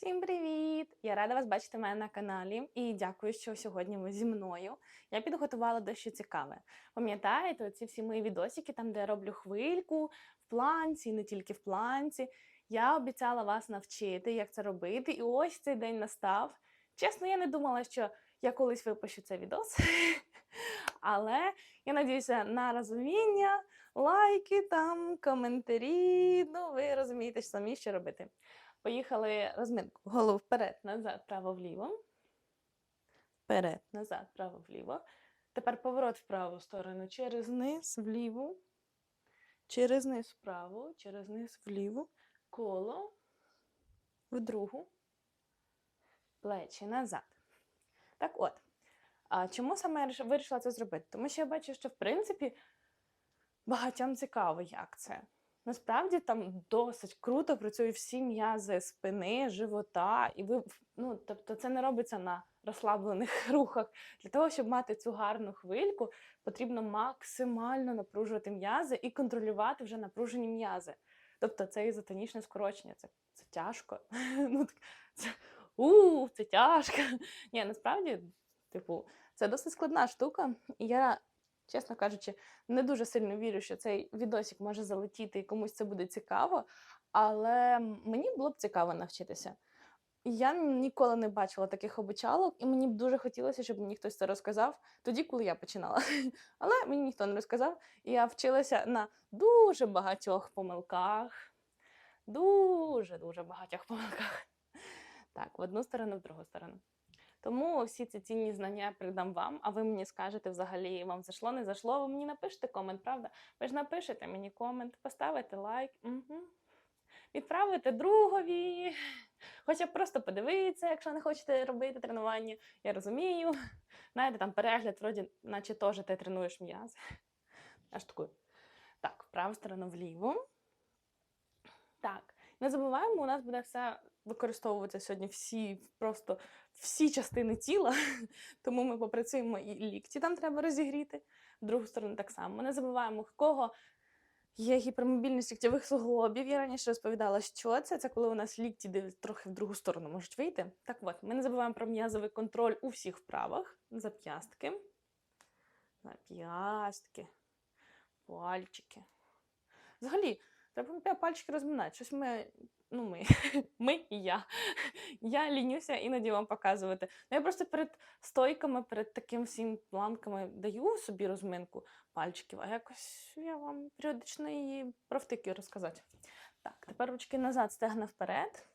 Всім привіт! Я рада вас бачити мене на каналі і дякую, що сьогодні ви зі мною. Я підготувала дещо цікаве. Пам'ятаєте, ці всі мої відосики, там, де я роблю хвильку в планці, і не тільки в планці. Я обіцяла вас навчити, як це робити, і ось цей день настав. Чесно, я не думала, що я колись випущу цей відос. Але я надіюся на розуміння, лайки там, коментарі. Ну, ви розумієте самі, що робити. Поїхали розминку. Голову вперед, назад, право вліво. Вперед, назад, право вліво. Тепер поворот в праву сторону через низ вліву. Через низ вправо, через низ вліву. Коло в другу. Плечі назад. Так от. А чому саме я вирішила це зробити? Тому що я бачу, що в принципі багатьом цікаво, як це. Насправді там досить круто працюють всі м'язи спини, живота, і ви ну, тобто це не робиться на розслаблених рухах. Для того, щоб мати цю гарну хвильку, потрібно максимально напружувати м'язи і контролювати вже напружені м'язи. Тобто це ізотонічне скорочення, це, це тяжко. Ну, це, у, це тяжко. Ні, насправді, типу, це досить складна штука. І я, чесно кажучи, не дуже сильно вірю, що цей відосик може залетіти і комусь це буде цікаво, але мені було б цікаво навчитися. Я ніколи не бачила таких обучалок, і мені б дуже хотілося, щоб мені хтось це розказав тоді, коли я починала. Але мені ніхто не розказав, і я вчилася на дуже багатьох помилках. Дуже дуже багатьох помилках. Так, в одну сторону, в другу сторону. Тому всі ці цінні знання я передам вам, а ви мені скажете взагалі, вам зайшло, не зайшло. Ви мені напишете комент, правда? Ви ж напишете мені комент, поставите лайк, угу. відправите другові. Хоча б просто подивитися, якщо не хочете робити тренування. Я розумію. Знаєте, там перегляд, вроді, наче теж ти тренуєш м'язи. Аж такою. Так, праву сторону вліву. Так. Не забуваємо, у нас буде все використовуватися сьогодні всі, просто всі частини тіла, тому ми попрацюємо і лікті там треба розігріти. В другу сторону так само. Ми Не забуваємо, в кого є гіпермобільність ліктєвих суглобів. Я раніше розповідала, що це. Це коли у нас лікті трохи в другу сторону можуть вийти. Так от, ми не забуваємо про м'язовий контроль у всіх вправах. Зап'ястки. Зап'ястки. Пальчики. Взагалі, треба пальчики розминати. Щось ми, ну ми, ми і я. Я лінюся іноді вам показувати. Ну, я просто перед стойками, перед таким всім планками даю собі розминку пальчиків, а якось я вам періодично її провтики розказати. Так, тепер ручки назад, стегна вперед.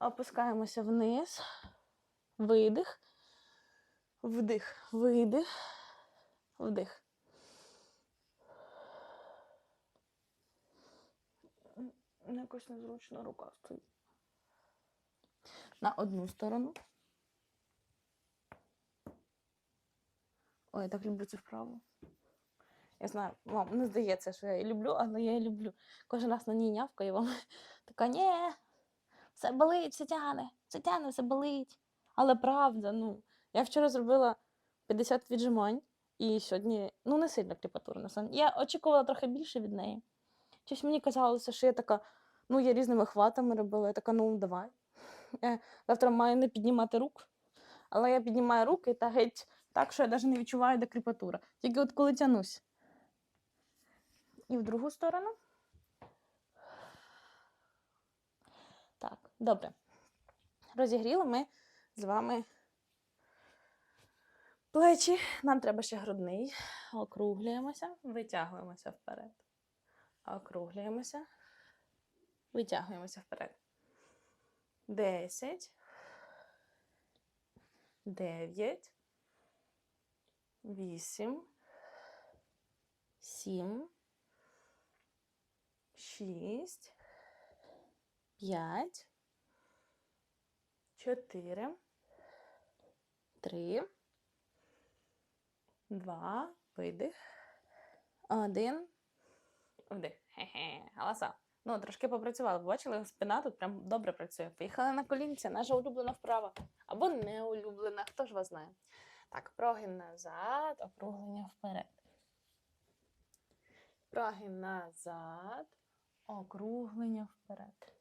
Опускаємося вниз. Видих. Вдих, видих, вдих. М, Якось незручно рука стоїть. На одну сторону. Ой, я так люблю цю вправу. Я знаю, вам не здається, що я її люблю, але я її люблю. Кожен раз на ній нявкаю вам. Така, ні, все болить, все тяне, все тяне, все болить. Але правда, ну, я вчора зробила 50 віджимань, і сьогодні, ну, не сильно кріпатурно. Я очікувала трохи більше від неї. Щось мені казалося, що я така, ну, я різними хватами робила, я така, ну, давай. Я завтра маю не піднімати рук, але я піднімаю руки та геть так, що я навіть не відчуваю, де кріпатура. Тільки от коли тянусь. І в другу сторону. Так, добре. Розігріли ми з вами плечі. Нам треба ще грудний. Округлюємося, витягуємося вперед. Округлюємося, витягуємося вперед. Десять. Дев'ять. Вісім. Сім. Шість. П'ять. Чотири. Три. Два. Видих. Один. Вдих. Хе-хе. Голоса. Ну, трошки попрацювали. Бачили, спина тут прям добре працює. Поїхали на колінці, наша улюблена вправа. Або не улюблена, хто ж вас знає. Так, прогин назад, округлення вперед. Прогин назад, округлення вперед.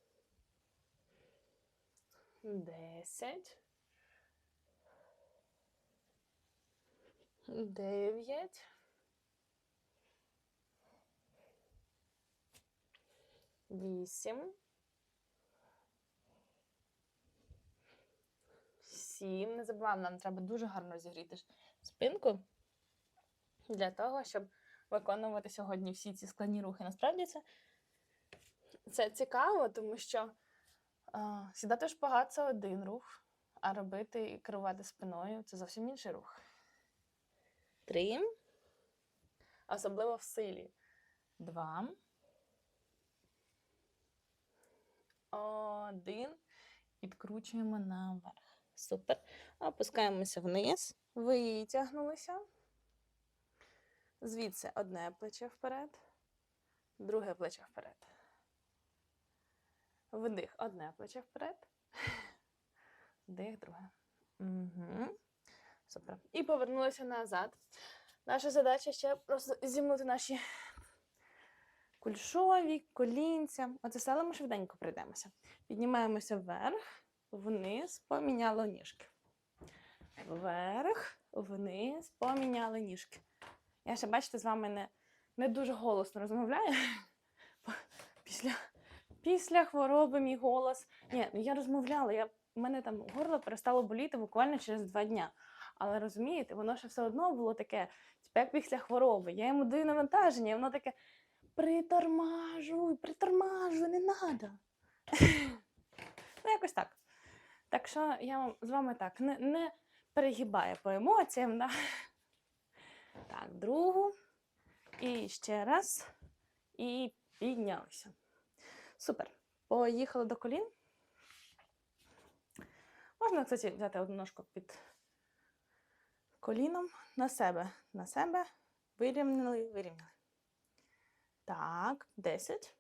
Десять. Дев'ять. Вісім. Сім. Не забуваємо, нам треба дуже гарно зігріти ж спинку для того, щоб виконувати сьогодні всі ці складні рухи. Насправді це, це цікаво, тому що а, сідати в шпагат це один рух, а робити і керувати спиною це зовсім інший рух. Три. Особливо в силі. Два. Один. Підкручуємо наверх. Супер. Опускаємося вниз. Витягнулися. Звідси одне плече вперед, друге плече вперед. Вдих, одне плече вперед. Вдих, друге. Угу. Супер. І повернулися назад. Наша задача ще просто зімнути наші кульшові, колінця. Оце саме ми швиденько пройдемося. Піднімаємося вверх, вниз, поміняли ніжки. Вверх, вниз, поміняли ніжки. Я ще, бачите, з вами не, не дуже голосно розмовляю. Після, після хвороби мій голос. Ні, ну я розмовляла, я, в мене там горло перестало боліти буквально через два дня. Але розумієте, воно ще все одно було таке, типу, як після хвороби. Я йому даю навантаження, і воно таке притормажуй, притормажуй, не треба. ну, якось так. Так що я з вами так не, не перегибаю по емоціям. Да? Так, другу. І ще раз. І піднялися. Супер. Поїхали до колін. Можна, кстати, взяти одну ножку під коліном на себе. На себе. Вирівняли, вирівняли. Так, 10.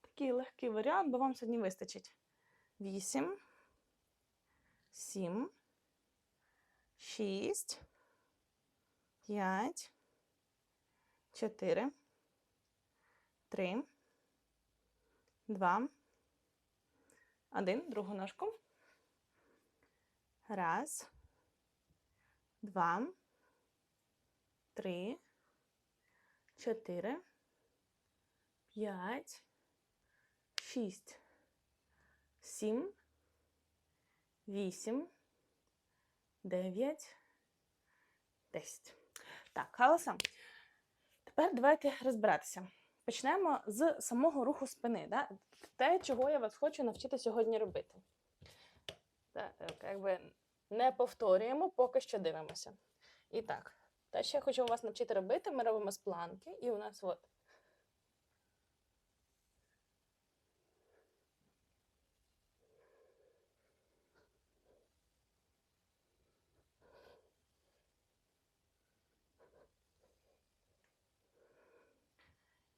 Такий легкий варіант, бо вам сьогодні вистачить. 8, 7, 6, 5, 4, 3, 2, 1. Другу ножку. Раз, два, три, чотири, п'ять, шість, сім, вісім, дев'ять, десять. Так, халаса. Тепер давайте розбиратися. Почнемо з самого руху спини. Да? Те, чого я вас хочу навчити сьогодні робити. Та, е, якби не повторюємо, поки що дивимося. І так, те, що я хочу вас навчити робити, ми робимо з планки, і у нас от.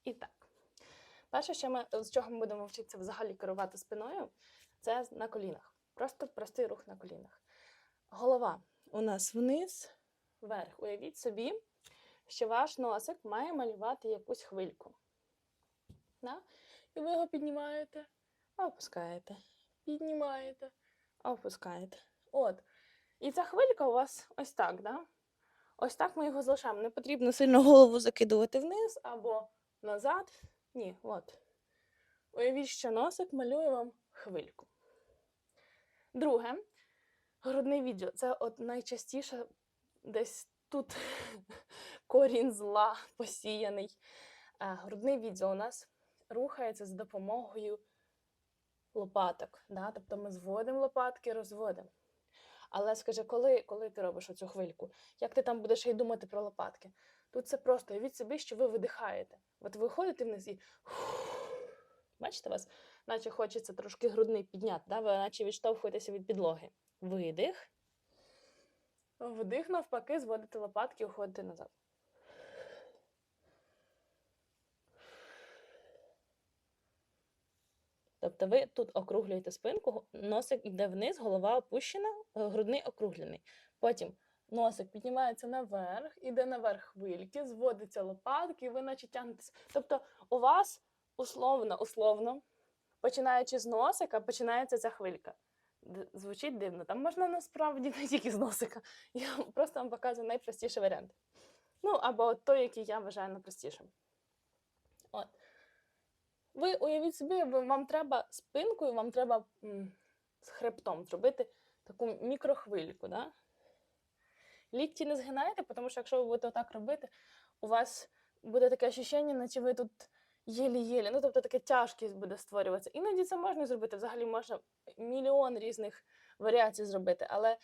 І так. Перше, що ми, з чого ми будемо вчитися взагалі керувати спиною, це на колінах. Просто простий рух на колінах. Голова у нас вниз, вверх. Уявіть собі, що ваш носик має малювати якусь хвильку. Да? І ви його піднімаєте, опускаєте, піднімаєте, опускаєте. От. І ця хвилька у вас ось так, да? Ось так ми його залишаємо. Не потрібно сильно голову закидувати вниз або назад. Ні, от. Уявіть, що носик малює вам хвильку. Друге, грудний відділ. Це от найчастіше десь тут корінь зла посіяний. Грудний відділ у нас рухається за допомогою лопаток. Да? Тобто ми зводимо лопатки, розводимо. Але скажи, коли, коли ти робиш оцю хвильку, як ти там будеш й думати про лопатки? Тут це просто уявіть собі, що ви видихаєте. От ви ходите вниз і бачите вас, наче хочеться трошки грудний підняти, да? ви наче відштовхуєтеся від підлоги. Видих. Вдих, навпаки, зводите лопатки і уходите назад. Тобто ви тут округлюєте спинку, носик йде вниз, голова опущена, грудний округлений. Потім носик піднімається наверх, іде наверх хвильки, зводиться лопатки, і ви наче тягнетеся. Тобто у вас условно, условно, починаючи з носика, починається ця хвилька. звучить дивно. Там можна насправді не тільки з носика. Я просто вам показую найпростіший варіант. Ну, або той, який я вважаю найпростішим. От. Ви уявіть собі, вам треба спинкою, вам треба з хребтом зробити таку мікрохвильку. Да? Лікті не згинаєте, тому що якщо ви будете отак робити, у вас буде таке ощущення, наче ви тут єлі-єлі. Ну, тобто така тяжкість буде створюватися. Іноді це можна зробити. Взагалі можна мільйон різних варіацій зробити. Але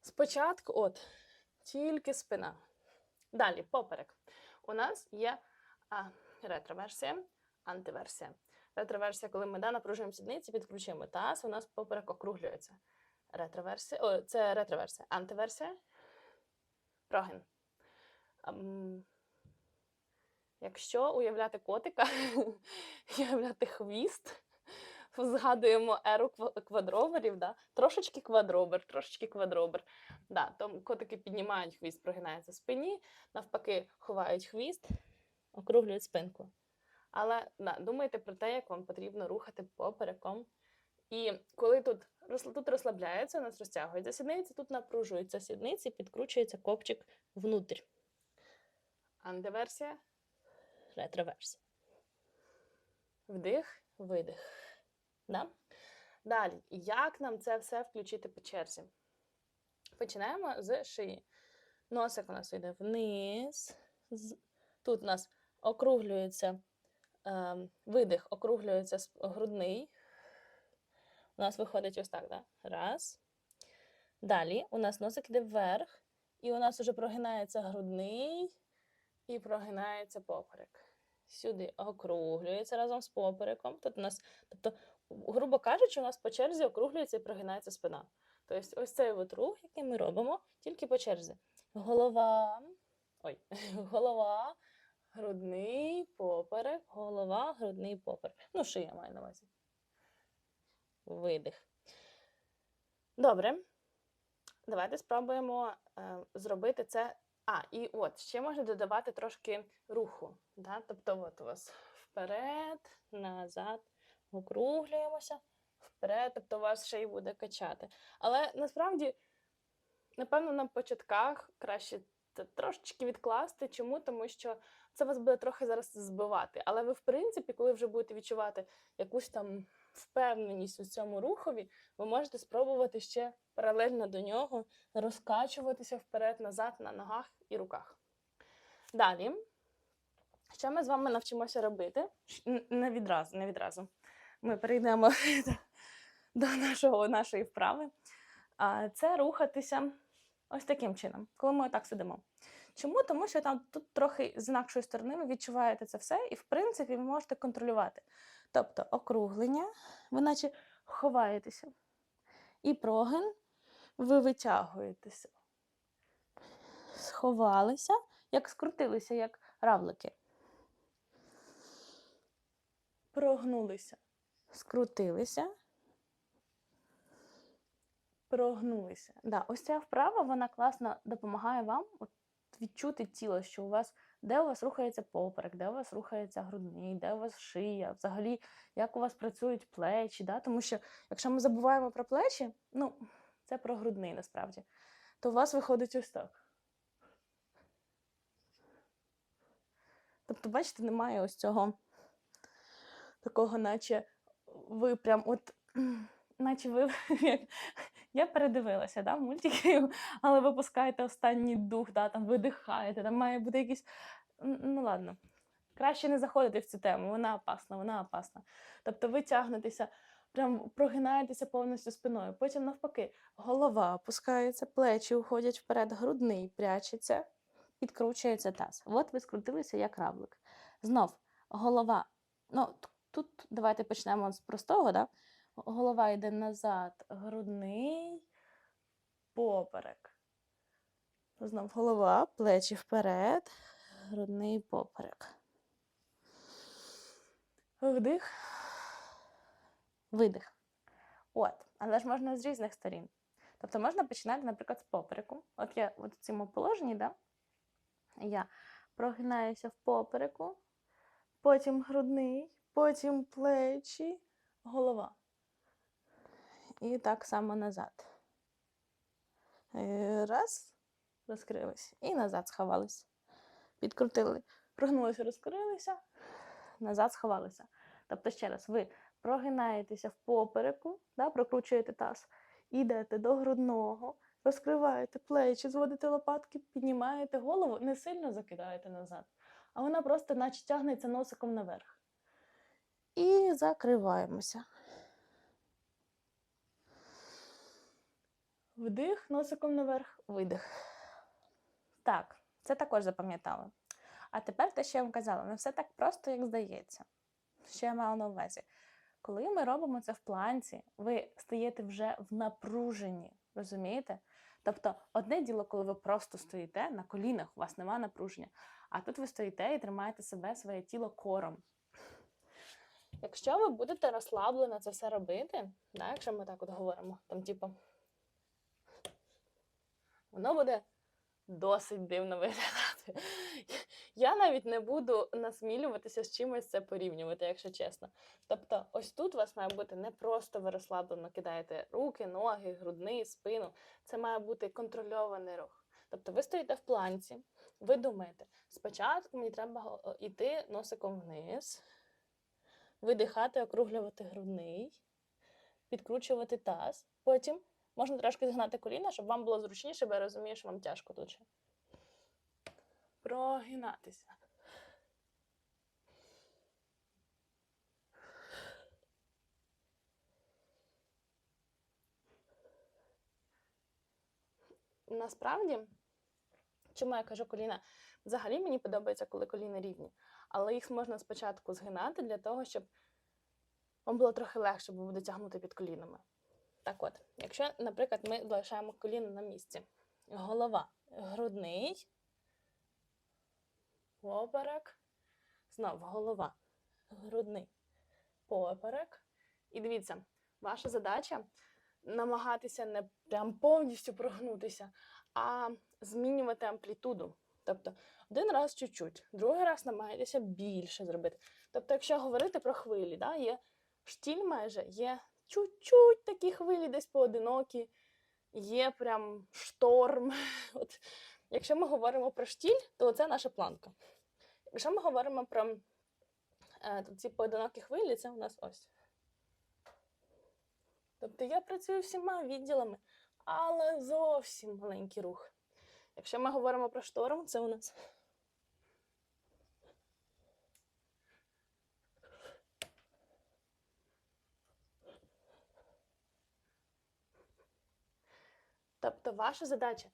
спочатку, от, тільки спина. Далі, поперек. У нас є а, ретроверсія, антиверсія. Ретроверсія, коли ми да, напружуємо сідниці, підключуємо таз, у нас поперек округлюється. Ретроверсія, о, це ретроверсія. Антиверсія. Прогин. Якщо уявляти котика, уявляти хвіст, згадуємо еру ква- квадроверів, да? трошечки квадробер, трошечки квадробер. Да, то котики піднімають хвіст, прогинаються в спині, навпаки, ховають хвіст, округлюють спинку. Але да, думайте про те, як вам потрібно рухати попереком. І коли тут, тут розслабляється, у нас розтягується сідниці, тут напружуються сідниці, підкручується копчик внутрь. Антиверсія, ретроверсія. Вдих, видих. Да? Далі, як нам це все включити по черзі? Починаємо з шиї. Носик у нас йде вниз. Тут у нас округлюється е, видих, округлюється грудний. У нас виходить ось так, да? Раз. Далі у нас носик йде вверх, і у нас вже прогинається грудний і прогинається поперек. Сюди округлюється разом з попереком. Тут у нас, тобто, грубо кажучи, у нас по черзі округлюється і прогинається спина. Тобто, ось цей от рух, який ми робимо, тільки по черзі. Голова, ой, голова, грудний поперек, голова, грудний поперек. Ну, шия маю на увазі. Видих. Добре. Давайте спробуємо е, зробити це. А, і от, ще можна додавати трошки руху. Да? Тобто, от у вас вперед, назад, округлюємося, вперед, тобто у вас ще й буде качати. Але насправді, напевно, на початках краще це трошечки відкласти. Чому? Тому що це вас буде трохи зараз збивати. Але ви, в принципі, коли вже будете відчувати якусь там впевненість у цьому рухові, ви можете спробувати ще паралельно до нього розкачуватися вперед-назад на ногах і руках. Далі, що ми з вами навчимося робити? Не відразу, не відразу. Ми перейдемо до- нашого, нашої вправи. Це рухатися ось таким чином, коли ми отак сидимо. Чому? Тому що там тут трохи з інакшої сторони ви відчуваєте це все, і в принципі ви можете контролювати. Тобто округлення, ви наче ховаєтеся. І прогин ви витягуєтеся. Сховалися, як скрутилися, як равлики. Прогнулися, скрутилися. Прогнулися. Да, ось ця вправа вона класно допомагає вам відчути тіло, що у вас де у вас рухається поперек, де у вас рухається грудний, де у вас шия, взагалі, як у вас працюють плечі. Да? Тому що якщо ми забуваємо про плечі, ну, це про грудний насправді, то у вас виходить ось так. Тобто, бачите, немає ось цього такого, наче ви прям от. Наче ви як я передивилася да, мультики, але ви пускаєте останній дух, да, там видихаєте, там має бути якийсь. Ну ладно, краще не заходити в цю тему, вона опасна, вона опасна. Тобто ви тягнетеся, прям прогинаєтеся повністю спиною. Потім навпаки, голова опускається, плечі уходять вперед, грудний прячеться, підкручується таз. От ви скрутилися як равлик. Знов голова. Ну, тут давайте почнемо з простого, да? Голова йде назад, грудний, поперек. Знов голова, плечі вперед, грудний поперек. Вдих, видих. От, але ж можна з різних сторін. Тобто можна починати, наприклад, з попереку. От я от в цьому положенні, да, я прогинаюся в попереку, потім грудний, потім плечі, голова. І так само назад. Е, Раз, розкрились. І назад сховались. Підкрутили. Прогнулися, розкрилися, назад сховалися. Тобто, ще раз, ви прогинаєтеся в попереку, да, прокручуєте таз, йдете до грудного, розкриваєте плечі, зводите лопатки, піднімаєте голову, не сильно закидаєте назад, а вона просто наче тягнеться носиком наверх. І закриваємося. Вдих, носиком наверх, видих. Так, це також запам'ятали. А тепер те, що я вам казала, не все так просто, як здається. Що я мала на увазі? Коли ми робимо це в планці, ви стаєте вже в напруженні, розумієте? Тобто, одне діло, коли ви просто стоїте на колінах, у вас немає напруження, а тут ви стоїте і тримаєте себе, своє тіло кором. Якщо ви будете розслаблено це все робити, да, якщо ми так от говоримо, там, типу, воно буде досить дивно виглядати. Я навіть не буду насмілюватися з чимось це порівнювати, якщо чесно. Тобто, ось тут у вас має бути не просто ви розслаблено кидаєте руки, ноги, грудний, спину. Це має бути контрольований рух. Тобто ви стоїте в планці, ви думаєте, спочатку мені треба е, йти носиком вниз, видихати, округлювати грудний, підкручувати таз. Потім можна трошки згнати коліна, щоб вам було зручніше, бо я розумію, що вам тяжко тут. ще. Прогинатися. Насправді, чому я кажу коліна? Взагалі мені подобається, коли коліна рівні, але їх можна спочатку згинати для того, щоб вам було трохи легше, бо буде тягнути під колінами. Так от, якщо, наприклад, ми залишаємо коліна на місці, голова, грудний, поперек, знов голова, грудний, поперек. І дивіться, ваша задача намагатися не прям повністю прогнутися, а змінювати амплітуду. Тобто один раз чуть-чуть, другий раз намагайтеся більше зробити. Тобто, якщо говорити про хвилі, да, є штіль майже, є чуть-чуть такі хвилі, десь поодинокі, є прям шторм. От, якщо ми говоримо про штіль, то це наша планка. Якщо ми говоримо про е, ці поодинокі хвилі, це у нас ось. Тобто я працюю всіма відділами, але зовсім маленький рух. Якщо ми говоримо про шторм, це у нас. Тобто ваша задача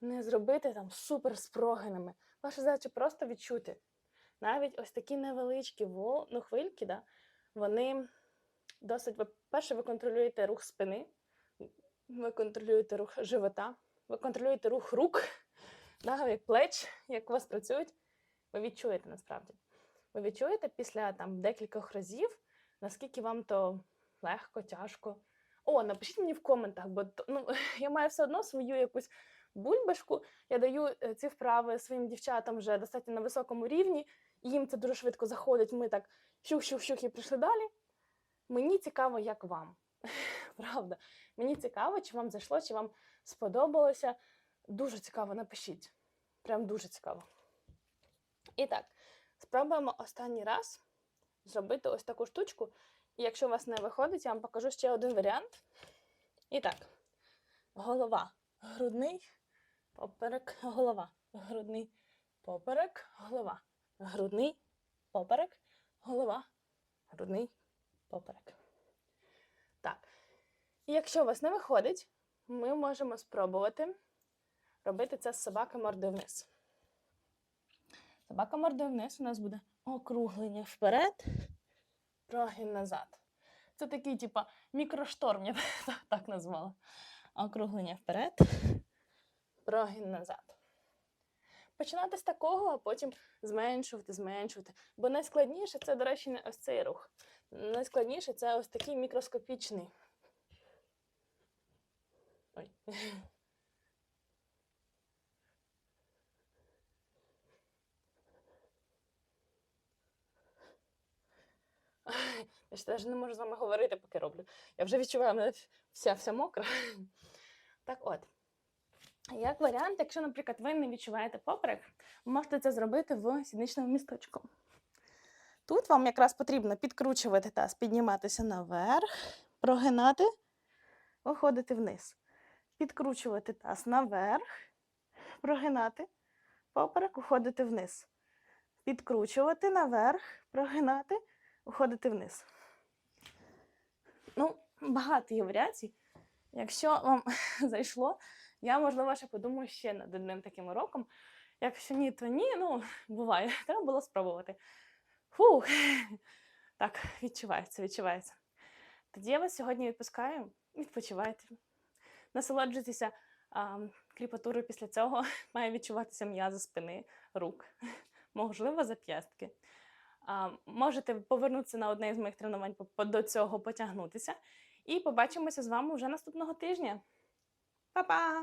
не зробити там супер. Ваша задача просто відчути. Навіть ось такі невеличкі вол... ну, хвильки, да, вони досить, перше, ви контролюєте рух спини, ви контролюєте рух живота, ви контролюєте рух рук, да, як плеч, як у вас працюють. Ви відчуєте насправді. Ви відчуєте після там декількох разів, наскільки вам то легко, тяжко. О, напишіть мені в коментах, бо ну, я маю все одно свою якусь бульбашку. Я даю е, ці вправи своїм дівчатам вже достатньо на високому рівні, і їм це дуже швидко заходить. Ми так щух-щух-щух і прийшли далі. Мені цікаво, як вам. Правда. Мені цікаво, чи вам зайшло, чи вам сподобалося. Дуже цікаво, напишіть. Прям дуже цікаво. І так, спробуємо останній раз зробити ось таку штучку. І якщо у вас не виходить, я вам покажу ще один варіант. І так, голова, грудний, поперек, голова, грудний, поперек, голова, грудний, поперек, голова, грудний, поперек. Так. І якщо у вас не виходить, ми можемо спробувати робити це з собака мордою вниз. Собака мордою вниз у нас буде округлення вперед, прогін назад. Це такий, типа, мікрошторм, я б так назвала. Округлення вперед, прогін назад. Починати з такого, а потім зменшувати, зменшувати. Бо найскладніше це, до речі, не ось цей рух. Найскладніше це ось такий мікроскопічний. Ой. Я ж навіть не можу з вами говорити, поки роблю. Я вже відчуваю, мене вся вся мокра. Так от. Як варіант, якщо, наприклад, ви не відчуваєте поперек, ви можете це зробити в сідничному місточку. Тут вам якраз потрібно підкручувати таз, підніматися наверх, прогинати, виходити вниз. Підкручувати таз наверх, прогинати, поперек, уходити вниз. Підкручувати наверх, прогинати, уходити вниз. Ну, багато є варіацій. Якщо вам зайшло, я, можливо, ще подумаю ще над одним таким уроком. Якщо ні, то ні, ну, буває, треба було спробувати. Фух. Так, відчувається, відчувається. Тоді я вас сьогодні відпускаю. Відпочивайте. Насолоджуйтеся а, кріпатурою після цього. Має відчуватися м'язи спини, рук, можливо, зап'ястки. Можете повернутися на одне із моїх тренувань, до цього потягнутися. І побачимося з вами вже наступного тижня. Па-па!